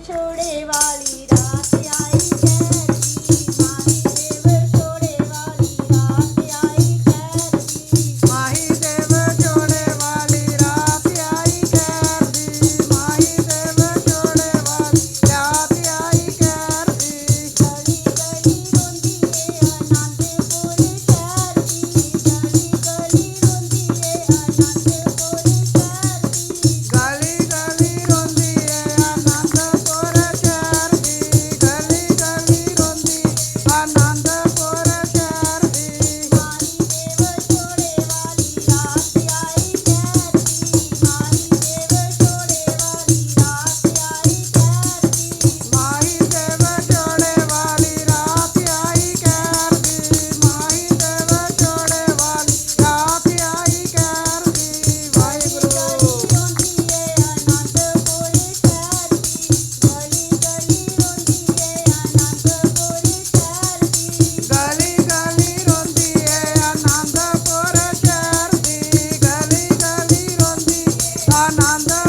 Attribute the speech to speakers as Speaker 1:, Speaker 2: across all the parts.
Speaker 1: છોડેવા I'm the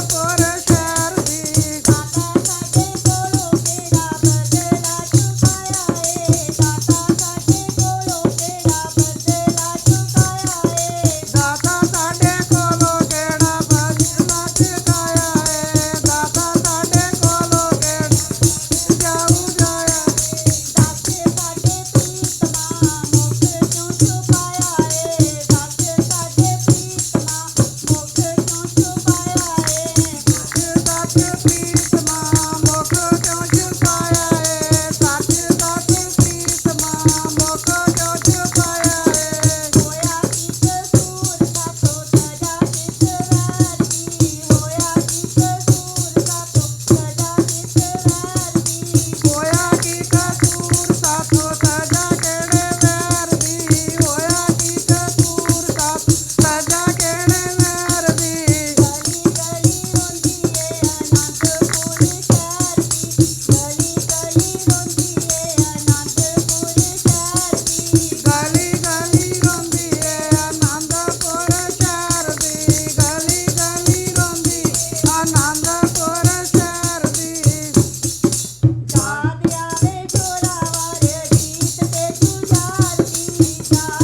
Speaker 1: Krishna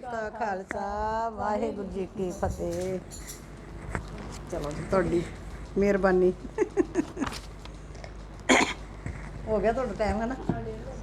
Speaker 1: ਜੀ ਕਾ ਖਾਲਸਾ, ਵਾਹਿਗੁਰੂ ਜੀ ਕੀ ਫਤਿਹ। ਚਲੋ ਜੀ, ਤੁਹਾਡੀ ਮਿਹਰਬਾਨੀ। ਹੋ ਗਿਆ ਤੁਹਾਡਾ ਟਾਈਮ ਹੈ ਨਾ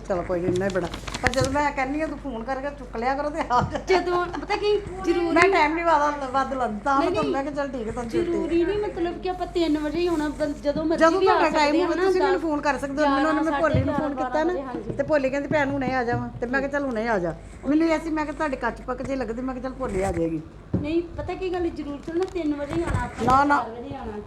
Speaker 1: ਚਲੋ ਕੋਈ ਨਹੀਂ ਇੰਨਾ ਹੀ ਬੜਾ। ਪਰ ਜਦੋਂ ਮੈਂ ਕਹਿੰਨੀ ਆ ਤੂੰ ਫੋਨ ਕਰਕੇ ਚੁੱਕ ਲਿਆ ਕਰੋ ਤੇ ਆ ਜਾ।
Speaker 2: ਜਦੋਂ ਪਤਾ ਕੀ ਜ਼ਰੂਰੀ
Speaker 1: ਮੈਂ ਟਾਈਮ ਨਹੀਂ ਵਾਦਾ ਵੱਧ ਲੰਦਾ ਮੈਂ ਤੁਹਾਨੂੰ ਮੈਂ ਕਿਹਾ ਚੱਲ ਠੀਕ ਹੈ ਤੁਹਾਨੂੰ ਛੁੱਟੀ
Speaker 2: ਜ਼ਰੂਰੀ ਨਹੀਂ ਮਤਲਬ ਕਿ ਆਪਾਂ 3 ਵਜੇ ਹੀ ਹੋਣਾ ਬੰ- ਜਦੋਂ ਮਰਜ਼ੀ
Speaker 1: ਜਦੋਂ
Speaker 2: ਵੀ ਆ
Speaker 1: ਤੁਹਾਡਾ
Speaker 2: ਸਕਦੇ
Speaker 1: ਟਾਈਮ ਹੋਵੇ ਤੁਸੀਂ ਮੈਨੂੰ ਫੋਨ ਕਰ ਸਕਦੇ ਹੋ ਮੈਨੂੰ ਉਹਨੇ ਮੈਂ ਭੋਲੀ ਨੂੰ ਫੋਨ ਕੀਤਾ ਨਾ। ਤੇ ਭੋਲੀ ਕਹਿੰਦੀ ਭੈਣ ਹੁਣੇ ਆ ਜਾਵਾਂ। ਤੇ ਮੈਂ ਕਿਹਾ ਚੱਲ ਹੁਣੇ ਆ ਜਾ। ਮੈਨੂੰ ਐਸੀ ਮੈਂ ਕਿਹਾ ਤੁਹਾਡੇ ਕੱਚ ਪੱਕ ਜੇ ਲੱਗਦੀ ਮੈਂ ਕਿਹਾ ਚੱਲ ਭੋਲੀ ਆ ਜਾਏਗੀ।
Speaker 2: ਨਹੀਂ ਪਤਾ ਕੀ ਗੱਲ ਜ਼ਰੂਰਤ ਨਾ 3 ਵਜੇ ਹੀ ਆਣਾ ਆਪਾਂ
Speaker 1: ਨਾ, ਨਾ।
Speaker 2: 4 ਵਜੇ ਆਣਾ